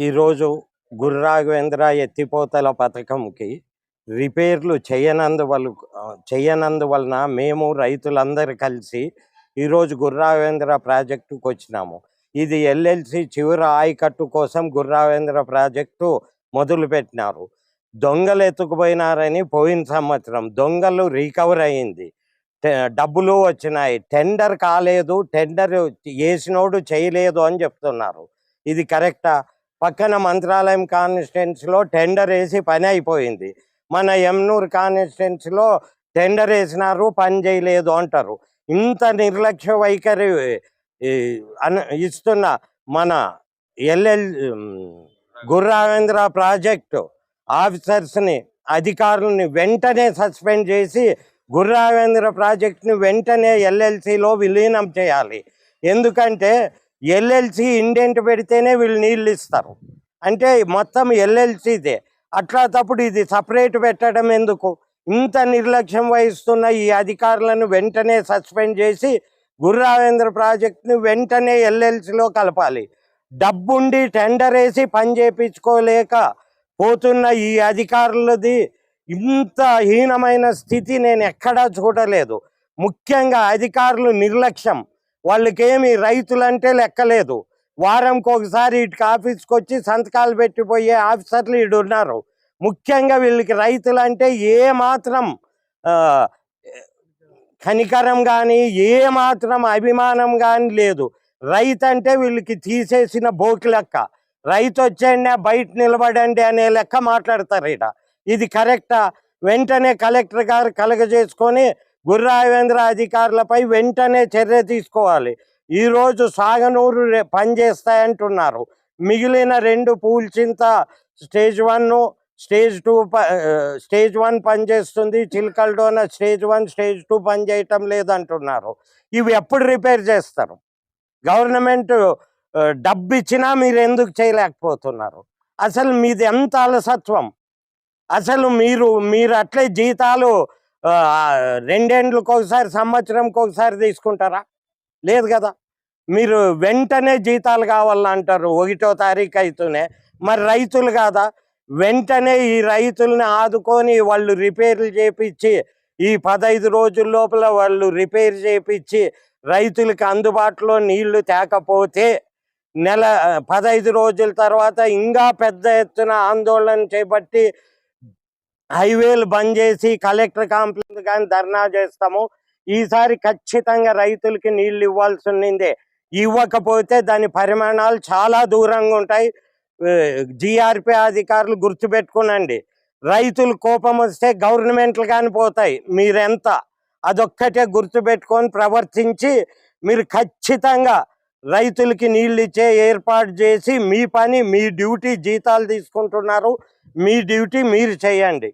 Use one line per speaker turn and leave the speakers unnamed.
ఈరోజు గుర్రాఘవేంద్ర ఎత్తిపోతల పథకంకి రిపేర్లు చేయనందువల్ల చేయనందువలన మేము రైతులందరూ కలిసి ఈరోజు గుర్రావేంద్ర ప్రాజెక్టుకు వచ్చినాము. ఇది ఎల్ఎల్సి చివరి ఆయకట్టు కోసం గుర్రావేంద్ర ప్రాజెక్టు మొదలుపెట్టినారు దొంగలు ఎత్తుకుపోయినారని పోయిన సంవత్సరం దొంగలు రికవర్ అయింది. టె- డబ్బులు వచ్చినాయి. టెండర్ కాలేదు. టెండర్ వేసినోడు చేయలేదు అని చెప్తున్నారు. ఇది కరెక్టా? పక్కన మంత్రాలయం కాన్స్టిట్యున్సీలో టెండర్ వేసి పని అయిపోయింది. మన ఎమ్నూరు కాన్స్టిట్యున్సీలో టెండర్ వేసినారు పని చేయలేదు అంటారు. ఇంత నిర్లక్ష్య వైఖరి ఇస్తున్న మన ఎల్ఎల్ గుర్రావేంద్ర ప్రాజెక్టు ఆఫీసర్స్ని అధికారులని వెంటనే సస్పెండ్ చేసి గుర్రావేంద్ర ప్రాజెక్ట్ని వెంటనే ఎల్ఎల్సిలో విలీనం చేయాలి. ఎందుకంటే ఎల్ఎల్సి ఇండెంట్ పెడితేనే వీళ్ళు నీళ్ళు ఇస్తారు. అంటే మొత్తం ఎల్ఎల్సిదే అట్లా తప్పుడు ఇది సపరేట్ పెట్టడం ఎందుకు? ఇంత నిర్లక్ష్యం వహిస్తున్న ఈ అధికారులను వెంటనే సస్పెండ్ చేసి గుర్రావేంద్ర ప్రాజెక్ట్ని వెంటనే ఎల్ఎల్సిలో కలపాలి. డబ్బుండి టెండర్ వేసి పని చేయించుకోలేక పోతున్న ఈ అధికారులది ఇంత హీనమైన స్థితి నేను ఎక్కడా చూడలేదు. ముఖ్యంగా అధికారులు నిర్లక్ష్యం. వాళ్ళకేమి రైతులంటే లెక్కలేదు వారంకి ఒకసారి ఇటుకి ఆఫీస్కి వచ్చి సంతకాలు పెట్టిపోయే ఆఫీసర్లు ఇటు ఉన్నారు. ముఖ్యంగా వీళ్ళకి రైతులు అంటే ఏ మాత్రం కనికరం కానీ ఏ మాత్రం అభిమానం కానీ లేదు. రైతు అంటే వీళ్ళకి తీసేసిన బోకి లెక్క. రైతు వచ్చేయండి బయట నిలబడండి అనే లెక్క మాట్లాడతారు ఇట ఇది కరెక్టా? వెంటనే కలెక్టర్ గారు కలగజేసుకొని గుర్రావేంద్ర అధికారులపై వెంటనే చర్య తీసుకోవాలి. ఈరోజు సాగనూరు పనిచేస్తాయంటున్నారు మిగిలిన రెండు పూల్చింత stage one stage two stage one పనిచేస్తుంది Chilakaldona stage one stage two పనిచేయటం లేదంటున్నారు. ఇవి ఎప్పుడు రిపేర్ చేస్తారు? గవర్నమెంట్ డబ్బు ఇచ్చినా మీరు ఎందుకు చేయలేకపోతున్నారు? అసలు మీది ఎంత అలసత్వం? అసలు మీరు మీరు అట్లే జీతాలు రెండేండ్లకు ఒకసారి సంవత్సరంకి ఒకసారి తీసుకుంటారా? లేదు కదా. మీరు వెంటనే జీతాలు కావాలంటారు. ఒకటో తారీఖు అయితేనే మరి రైతులు కాదా? వెంటనే ఈ రైతుల్ని ఆదుకొని వాళ్ళు రిపేర్లు చేపించి ఈ పదహైదు రోజుల లోపల వాళ్ళు రిపేర్ చేపించి రైతులకి అందుబాటులో నీళ్ళు తేకపోతే నెల పదహైదు రోజుల తర్వాత ఇంకా పెద్ద ఎత్తున ఆందోళన చేపట్టి హైవేలు బంద్ చేసి కలెక్టర్ కాంప్లెక్స్ కానీ ధర్నా చేస్తాము. ఈసారి ఖచ్చితంగా రైతులకి నీళ్ళు ఇవ్వాల్సి ఉన్నిందే ఇవ్వకపోతే దాని పరిమాణాలు చాలా దూరంగా ఉంటాయి. జిఆర్పి అధికారులు గుర్తుపెట్టుకునండి. రైతులు కోపం వస్తే గవర్నమెంట్లు కానీ పోతాయి. మీరెంత? అదొక్కటే గుర్తుపెట్టుకొని ప్రవర్తించి మీరు ఖచ్చితంగా రైతులకి నీళ్ళు ఇచ్చే ఏర్పాటు చేసి మీ పని మీ డ్యూటీ జీతాలు తీసుకుంటున్నారు. మీ డ్యూటీ మీరు చేయండి.